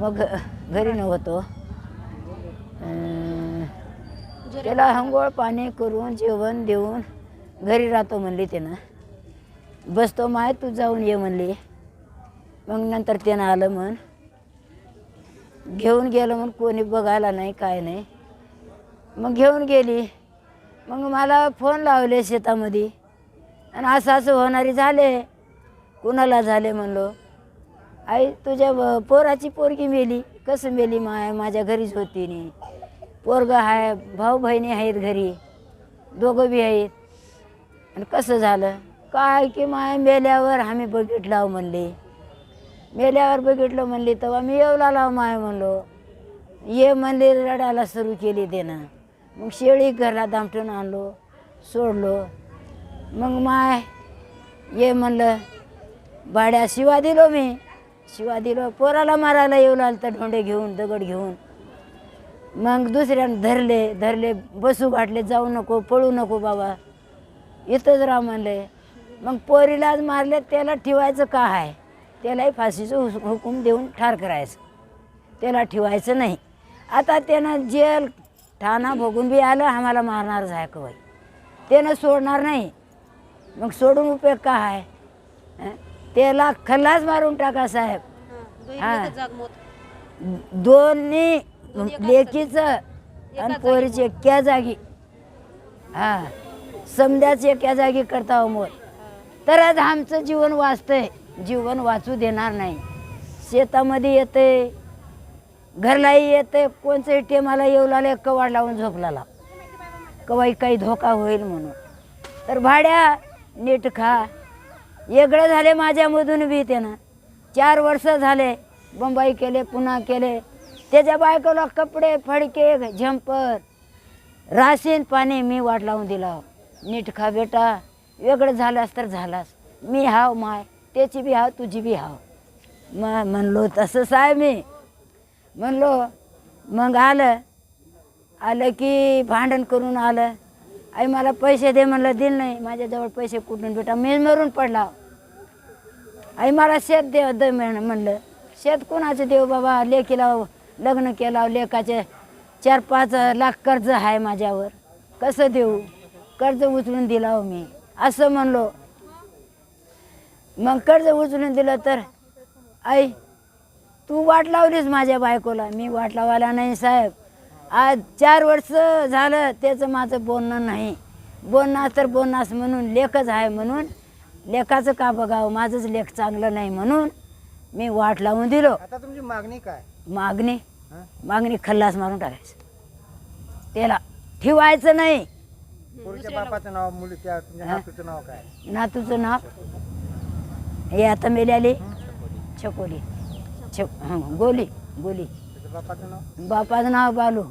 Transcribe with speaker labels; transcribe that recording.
Speaker 1: मग घरी नव्हतो. त्याला हंगोळ पाणी करून जेवण देऊन घरी राहतो म्हणली त्यानं. बसतो माय तू जाऊन ये म्हणली. मग नंतर त्यानं आलं म्हण. घेऊन गेलं म्हणून कोणी बघायला नाही काय नाही. मग घेऊन गेली. मग मला फोन लावले शेतामध्ये. आणि असं असं होणारी झाले. कुणाला झाले म्हणलो. आई तुझ्या ब- पोराची पोरगी मेली. कसं मेली? माय माझ्या घरीच होती नी. पोरगं आहे भाऊ बहिणी आहेत घरी. दोघं बी आहेत. आणि कसं झालं? काय की माय मेल्यावर आम्ही बघितलं म्हणले. मेल्यावर बघितलं म्हणले तेव्हा मी येवला लाव माय म्हणलो. ये म्हणले रडायला सुरू केली देणं मग शेळी घरला दामटून आणलो सोडलो. मग माय ये म्हणलं भाड्या शिवा दिलो मी. शिवा दिलो पोराला मारायला येऊन आलं तर ढोंडे घेऊन दगड घेऊन. मग दुसऱ्यानं धरले धरले बसू घातले जाऊ नको पळू नको बाबा. इथंच राह म्हणले मग पोरीलाच मारले त्याला ठेवायचं का आहे त्यालाही फाशीचं हुस- हुकूम देऊन ठार करायचं. त्याला ठेवायचं नाही. आता त्यानं जेल ठाणा भोगून बी आलं आम्हाला मारणारच आहे कवय त्यानं सोडणार नाही. मग सोडून उपयोग का आहे त्याला खल्लाच मारून टाका साहेब. हा. दोन्ही लेकीचं आणि पोरीची एक्या जागी. हा. समद्याच एका जागी करता हो मोर तरच आमचं जीवन वाचतंय. जीवन वाचू देणार नाही. शेतामध्ये येते घरलाही येते कोणचंही टेमाला येऊ लागले कवाड लावून झोपला कवाई काही धोका होईल म्हणून. तर भाड्या नीट खा. वेगळं झाले माझ्यामधून बी त्यानं. चार वर्ष झाले बंबई केले पुन्हा केले. त्याच्या बायकोला कपडे फडके झंपर राशीन पाणी मी वाट लावून दिला. नीट खा बेटा वेगळं झालास तर झालास. मी हाव माय त्याची बी हाव तुझी बी हाव. मग म्हणलो तसंच आहे मी. म्हणलो मग आलं आलं की भांडण करून आलं. आई मला पैसे दे म्हणलं दिल नाही. माझ्याजवळ पैसे कुठून बेटा मी मरून पडला. आई मला शेत दे दे म्हण- म्हणलं. शेत कोणाचं देऊ बाबा? लेकीला लग्न केलं लेकाचे चार पाच लाख कर्ज आहे माझ्यावर. कसं देऊ? कर्ज उचलून दिला हो मी. असं म्हणलो. मग कर्ज उचलून दिलं तर आई तू वाट लावलीस माझ्या बायकोला. मी वाट लावायला नाही साहेब. आज चार वर्ष झालं त्याचं माझं बोलणं नाही. बोलणार तर बोलणास म्हणून लेखच आहे म्हणून. लेखाचं का बघावं? माझंच लेख चांगलं नाही म्हणून मी वाट लावून दिलो.
Speaker 2: आता तुमची मागणी काय?
Speaker 1: मागणी?
Speaker 2: हं?
Speaker 1: मागणी खल्लास मारून टाकायचं. त्याला ठेवायचं नाही.
Speaker 2: पोरीच्या बापाचं नाव मुली त्या तुमच्या? नातूचं नाव काय?
Speaker 1: नातूचं नाव? हे आता मेल्याली छकोली. छ हं, गोली. गोली.
Speaker 2: त्याच्या बापाचं नाव?
Speaker 1: बापाचं नाव बालू.